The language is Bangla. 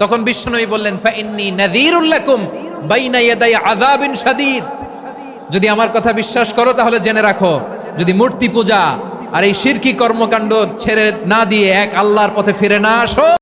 তখন বিশ্বনবী বললেন, ফাইন্নি লাকুম বাইনা ইয়াদাই আযাবিন শাদীদ। যদি আমার কথা বিশ্বাস করো, তাহলে জেনে রাখো, যদি মূর্তি পূজা আর এই শিরকি কর্মকাণ্ড ছেড়ে না দিয়ে এক আল্লাহর পথে ফিরে না আসো